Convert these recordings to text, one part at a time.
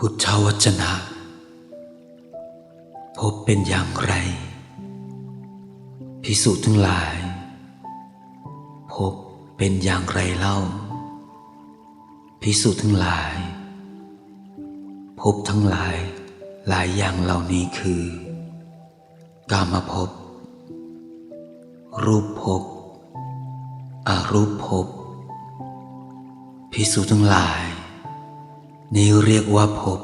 พุทธวจนะ พบเป็นอย่างไร พิสูจน์ทั้งหลาย พบเป็นอย่างไรเล่า พิสูจน์ทั้งหลาย พบทั้งหลายหลายอย่างเหล่านี้คือ กามภพรูปภพอรูปภพพิสูจน์ทั้งหลาย นี้เรียกว่าภพ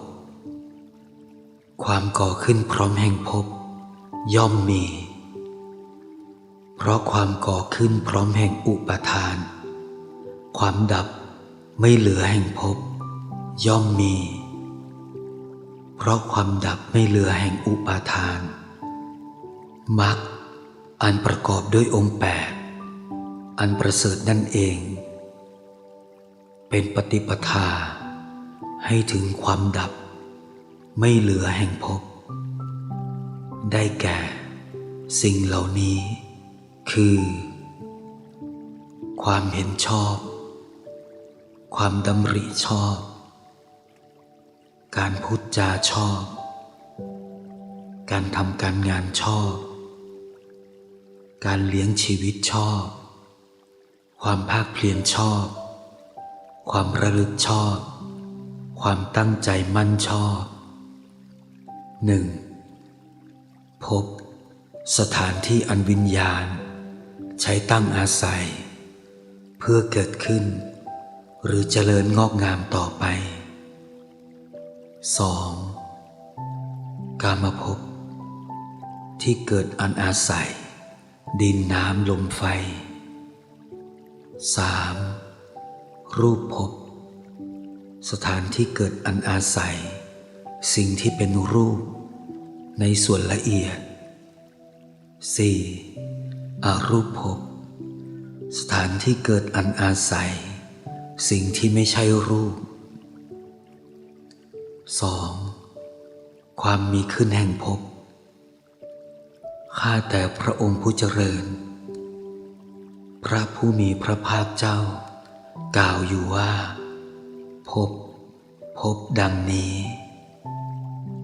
ความก่อขึ้นพร้อมแห่งภพย่อมมี เพราะความก่อขึ้นพร้อมแห่งอุปาทาน ความดับไม่เหลือแห่งภพย่อมมี เพราะความดับไม่เหลือแห่งอุปาทานมรรคอันประกอบด้วยองค์แปดอันประเสริฐนั่นเอง เป็นปฏิปทา ให้ถึงความดับ ไม่เหลือแห่งภพ ได้แก่ สิ่งเหล่านี้ คือ ความเห็นชอบ ความดำริชอบ การพูดจาชอบ การทำการงานชอบ การเลี้ยงชีวิตชอบ ความภาคเพียรชอบ ความระลึกชอบ ความตั้งใจมั่นชอบหนึ่งพบ สถานที่อันวิญญาณ ใช้ตั้งอาศัย เพื่อเกิดขึ้น หรือเจริญงอกงามต่อไป 2. กามภพที่เกิดอันอาศัย ดินน้ำลมไฟ 3. รูปภพ สถานที่เกิดอันอาศัย สิ่งที่เป็นรูป ในส่วนละเอียด 4. อารูปภพสถานที่เกิดอันอาศัย สิ่งที่ไม่ใช่รูป 2. ความมีขึ้นแห่งภพข้าแต่พระองค์ผู้เจริญ พระผู้มีพระภาคเจ้า กล่าวอยู่ว่าพบ พบดังนี้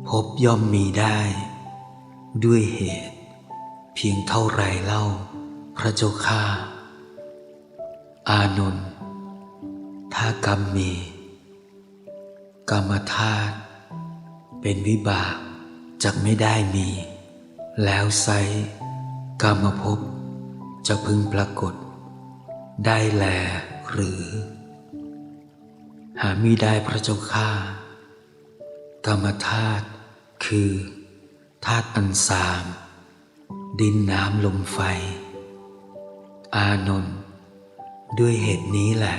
พบย่อมมีได้ ด้วยเหตุ เพียงเท่าไรเล่า พระเจ้าข้าอานนท์ถ้ากรรมมี กรรมธาตุเป็นวิบากจะไม่ได้มี แล้วไซกรรมภพจะพึงปรากฏ ได้แลหรือ หามิได้พระเจ้าข้ากรรมธาตุคือธาตุอันสาม ดินน้ำลมไฟ อานนท์ด้วยเหตุนี้แหละ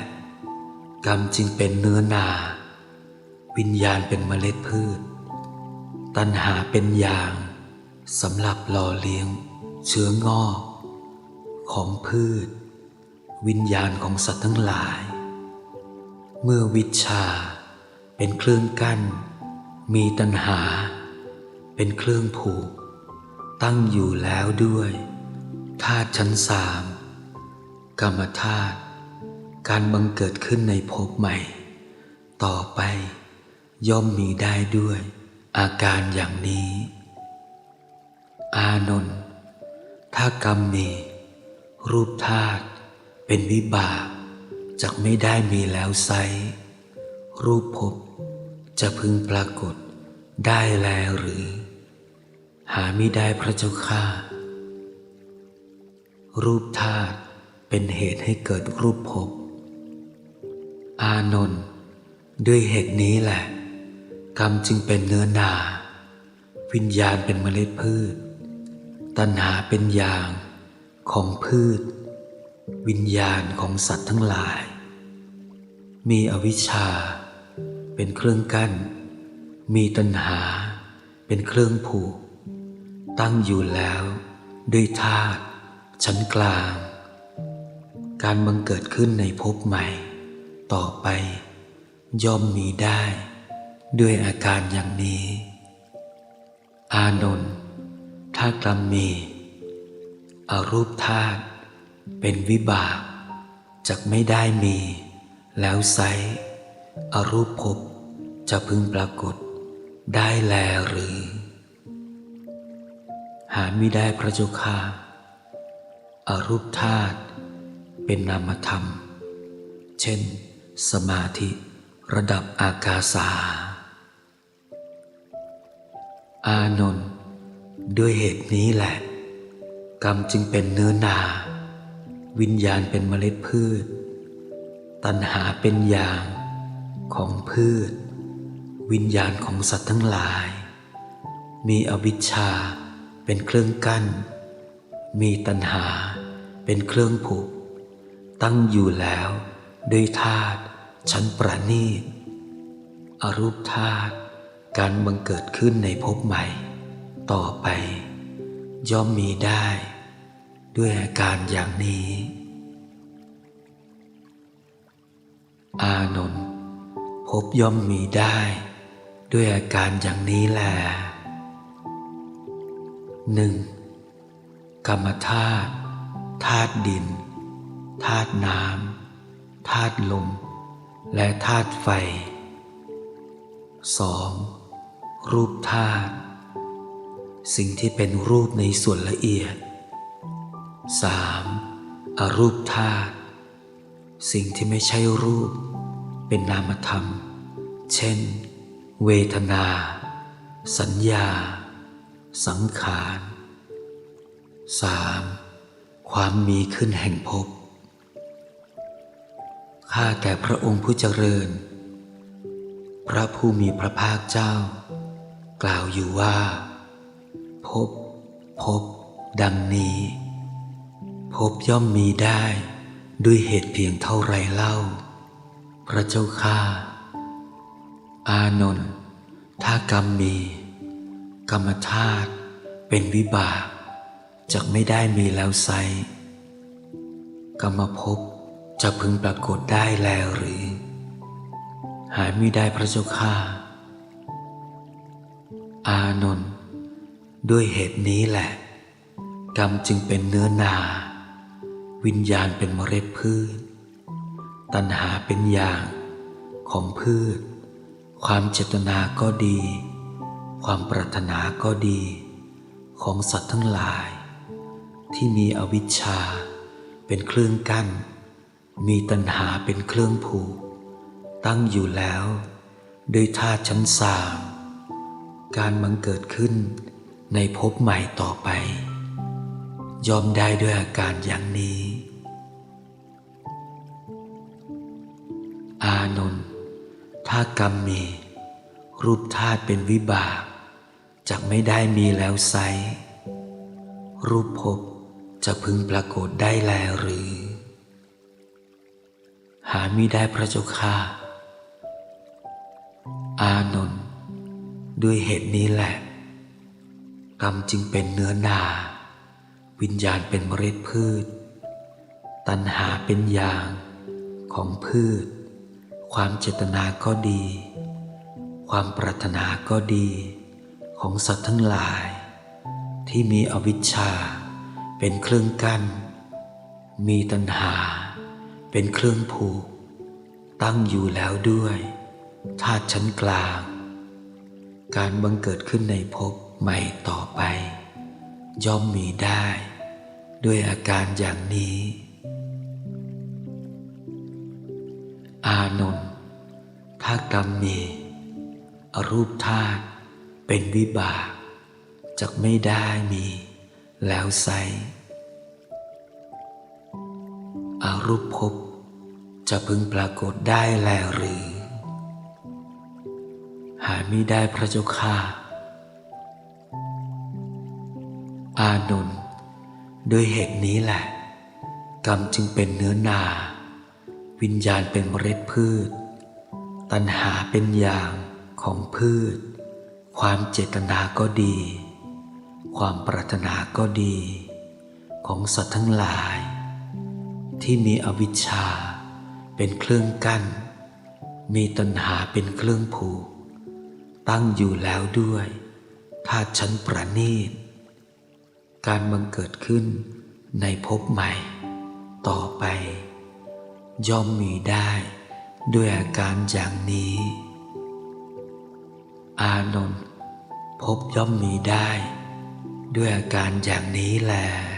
กรรมจึงเป็นเนื้อนา วิญญาณเป็นเมล็ดพืช ตัณหาเป็นยางสำหรับหล่อเลี้ยง เชื้องอก ของพืช วิญญาณของสัตว์ทั้งหลาย เมื่อวิชา เป็นเครื่องกั้น มีตัณหา เป็นเครื่องผูก ตั้งอยู่แล้วด้วยธาตุชั้นสามกรรมธาตุการบังเกิดขึ้นในภพใหม่ ต่อไปย่อมมีได้ด้วย อาการอย่างนี้ อานนท์ถ้ากรรมมี รูปธาตุเป็นวิบาก จะไม่ได้มีแล้วไซ รูปภพจะพึงปรากฏได้แลหรือ หาไม่ได้พระเจ้าข้ารูปธาตุเป็นเหตุให้เกิดรูปภพอานนท์ด้วยเหตุนี้แหละ กรรมจึงเป็นเนื้อนา วิญญาณเป็นเมล็ดพืช ตัณหาเป็นยางของพืช วิญญาณของสัตว์ทั้งหลาย มีอวิชชา เป็นเครื่องกั้น มีตัณหา เป็นเครื่องผูก ตั้งอยู่แล้วด้วยธาตุชั้นกลาง การบังเกิดขึ้นในภพใหม่ ต่อไป ย่อมมีได้ ด้วยอาการอย่างนี้ อานนท์ถ้ากรรมมี อรูปธาตุ เป็นวิบากจะไม่ได้มี แล้วไซอรูปภพจะพึงปรากฏได้แลหรือ หาไม่ได้พระเจ้าค่าอารูปธาตุเป็นนามธรรม เช่น สมาธิระดับอากาสา อานนท์ด้วยเหตุนี้แหละ กรรมจึงเป็นเนื้อนา วิญญาณเป็นเมล็ดพืช ตัณหาเป็นยางของพืช วิญญาณของสัตว์ทั้งหลาย มีอวิชชาเป็นเครื่องกั้น มีตัณหาเป็นเครื่องผูก ตั้งอยู่แล้วด้วยธาตุชั้นประณีตอรูปธาตุการบังเกิดขึ้นในภพใหม่ ต่อไป ย่อมมีได้ ด้วยอาการอย่างนี้ อานนท์พบย่อมมีได้ ด้วยอาการอย่างนี้แหละหนึ่งกรรมธาตุธาตุดินธาตุน้ำธาตุลม และธาตุไฟ 2. รูปธาตุสิ่งที่เป็นรูปในส่วนละเอียด 3. อรูปธาตุสิ่งที่ไม่ใช่รูป เป็นนามธรรม เช่น เวทนา สัญญา สังขาร 3. ความมีขึ้นแห่งภพข้าแต่พระองค์ผู้เจริญ พระผู้มีพระภาคเจ้า กล่าวอยู่ว่า พบ พบ ดังนี้ พบย่อมมีได้ด้วยเหตุเพียงเท่าไรเล่า พระเจ้าข้าอานนท์ถ้ากรรมมี กรรมธาตุเป็นวิบากจะไม่ได้มีแล้วไซกรรมภพจะพึงปรากฏได้แล้วหรือ หายไม่ได้พระเจ้าข้าอานนท์ด้วยเหตุนี้แหละ กรรมจึงเป็นเนื้อนา วิญญาณเป็นเมล็ดพืช ตัณหาเป็นอย่างของพืช ความเจตนาก็ดี ความปรารถนาก็ดี ของสัตว์ทั้งหลาย ที่มีอวิชชาเป็นเครื่องกั้น มีตัณหาเป็นเครื่องผูก ตั้งอยู่แล้วโดยธาตุชั้นสามการบังเกิดขึ้นในภพใหม่ต่อไป ยอมได้ด้วยอาการอย่างนี้ อานนท์ถ้ากรรมมี รูปธาตุเป็นวิบากจะไม่ได้มีแล้วไซรูปภพจะพึงปรากฏได้แลหรือ หามิได้พระเจ้าค่าอานนท์ด้วยเหตุนี้แหละ กรรมจึงเป็นเนื้อนา วิญญาณเป็นเมล็ดพืช ตัณหาเป็นอย่างของพืช ความเจตนาก็ดี ความปรารถนาก็ดี ของสัตว์ทั้งหลาย ที่มีอวิชชา เป็นเครื่องกั้น มีตัณหา เป็นเครื่องผูก ตั้งอยู่แล้วด้วยธาตุชั้นกลาง การบังเกิดขึ้นในภพใหม่ต่อไป ย่อมมีได้ ด้วยอาการอย่างนี้ อานนท์ถ้ากรรมมี อรูปธาตุเป็นวิบากจะไม่ได้มีแล้วไซอารูปภพจะพึงปรากฏได้แลหรือ หาไม่ได้พระเจ้าค่าอานนท์ ด้วยเหตุนี้แหละ กรรมจึงเป็นเนื้อนา วิญญาณเป็นเมล็ดพืช ตัณหาเป็นอย่างของพืช ความเจตนาก็ดี ความปรารถนาก็ดี ของสัตว์ทั้งหลาย ที่มีอวิชชาเป็นเครื่องกั้น มีตัณหาเป็นเครื่องผูก ตั้งอยู่แล้วด้วยธาตุชั้นประณีต การบังเกิดขึ้นในภพใหม่ ต่อไป ย่อมมีได้ด้วยอาการอย่างนี้ อานนท์พบย่อมมีได้ ด้วยอาการอย่างนี้แหละ